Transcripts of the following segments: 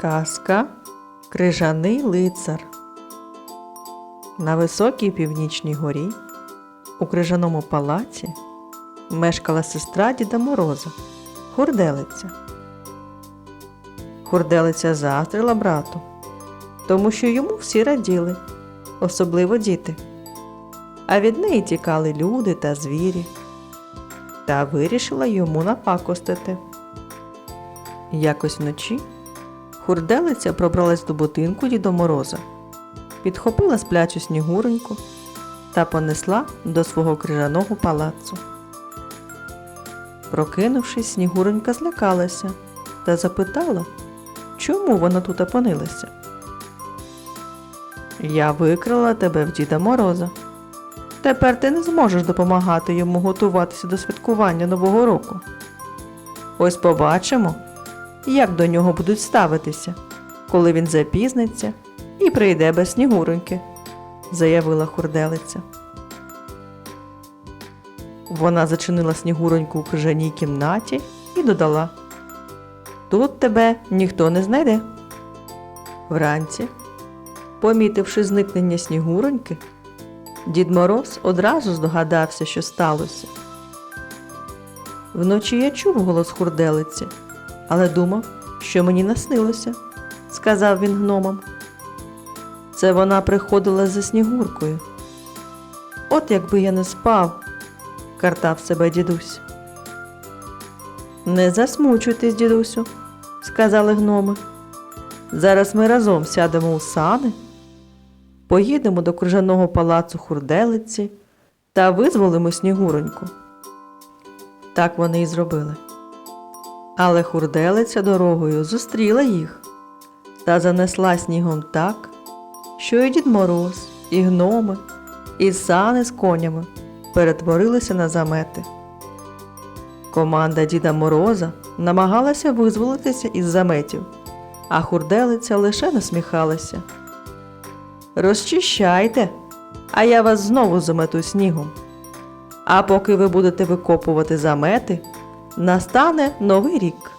Казка Крижаний лицар. На високій північній горі у крижаному палаці мешкала сестра Діда Мороза, Хурделиця. Хурделиця заздрила брату, тому що йому всі раділи, особливо діти. А від неї тікали люди та звірі, та вирішила йому напакостити. Якось вночі Хурделиця пробралась до будинку Діда Мороза, підхопила сплячу снігуреньку та понесла до свого крижаного палацу. Прокинувшись, снігуренька злякалася та запитала, чому вона тут опинилася. Я викрала тебе в Діда Мороза. Тепер ти не зможеш допомагати йому готуватися до святкування Нового року. Ось побачимо, як до нього будуть ставитися, коли він запізниться і прийде без снігуроньки, заявила хурделиця. Вона зачинила снігуроньку у крижаній кімнаті і додала: Тут тебе ніхто не знайде. Вранці, помітивши зникнення снігуроньки, Дід Мороз одразу здогадався, що сталося. Вночі я чув голос хурделиці, але думав, що мені наснилося, сказав він гномам. Це вона приходила за снігуркою. От якби я не спав, картав себе дідусь. Не засмучуйтесь, дідусю, сказали гноми. Зараз ми разом сядемо у сани, поїдемо до крижаного палацу хурделиці та визволимо снігуроньку. Так вони і зробили. Але хурделиця дорогою зустріла їх та занесла снігом так, що і Дід Мороз, і гноми, і сани з конями перетворилися на замети. Команда Діда Мороза намагалася визволитися із заметів, а хурделиця лише насміхалася. Розчищайте, а я вас знову замету снігом. А поки ви будете викопувати замети, настане новий рік.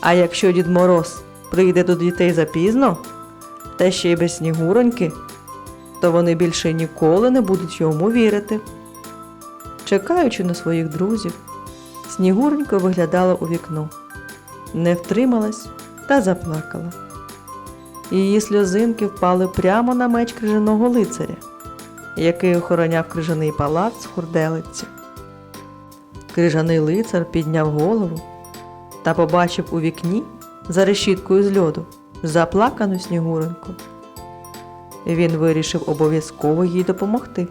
А якщо Дід Мороз прийде до дітей запізно, та ще й без снігуроньки, то вони більше ніколи не будуть йому вірити. Чекаючи на своїх друзів, Снігуронька виглядала у вікно, не втрималась та заплакала. Її сльозинки впали прямо на меч крижаного лицаря, який охороняв крижаний палац хурделиці. Крижаний лицар підняв голову та побачив у вікні за решіткою з льоду заплакану снігуроньку. Він вирішив обов'язково їй допомогти.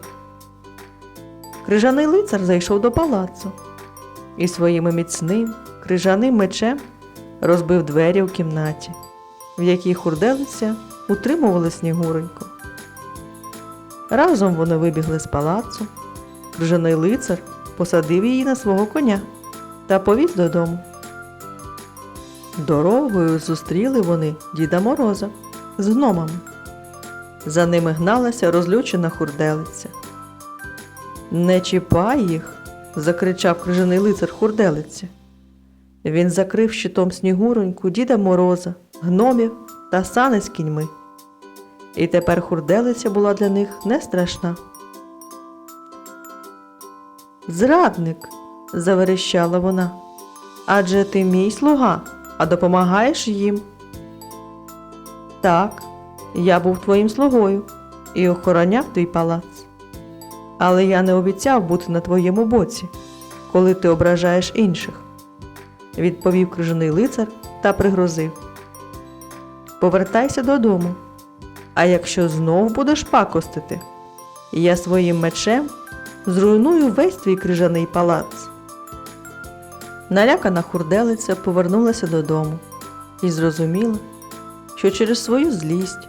Крижаний лицар зайшов до палацу і своїм міцним крижаним мечем розбив двері у кімнаті, в якій хурделиця утримували снігуроньку. Разом вони вибігли з палацу. Крижаний лицар посадив її на свого коня та повіз додому. Дорогою зустріли вони Діда Мороза з гномами. За ними гналася розлючена хурделиця. Не чіпай їх, закричав крижаний лицар хурделиці. Він закрив щитом снігуроньку Діда Мороза, гномів та сани з кіньми. І тепер хурделиця була для них не страшна. Зрадник, заверещала вона. Адже ти мій слуга, а допомагаєш їм. Так, я був твоїм слугою і охороняв твій палац. Але я не обіцяв бути на твоєму боці, коли ти ображаєш інших, відповів крижаний лицар та пригрозив. Повертайся додому, а якщо знов будеш пакостити, я своїм мечем зруйную весь твій крижаний палац. Налякана хурделиця повернулася додому і зрозуміла, що через свою злість,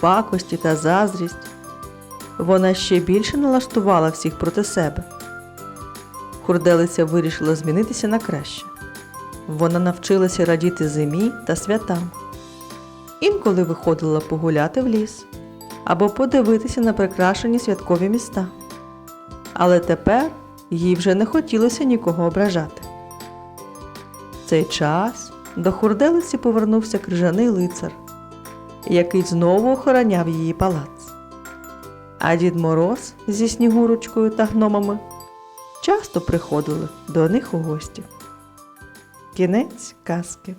пакості та заздрість вона ще більше налаштувала всіх проти себе. Хурделиця вирішила змінитися на краще. Вона навчилася радіти зимі та святам. Інколи виходила погуляти в ліс або подивитися на прикрашені святкові міста. Але тепер їй вже не хотілося нікого ображати. В цей час до хурделиці повернувся крижаний лицар, який знову охороняв її палац. А Дід Мороз зі Снігурочкою та гномами часто приходили до них у гості. Кінець казки.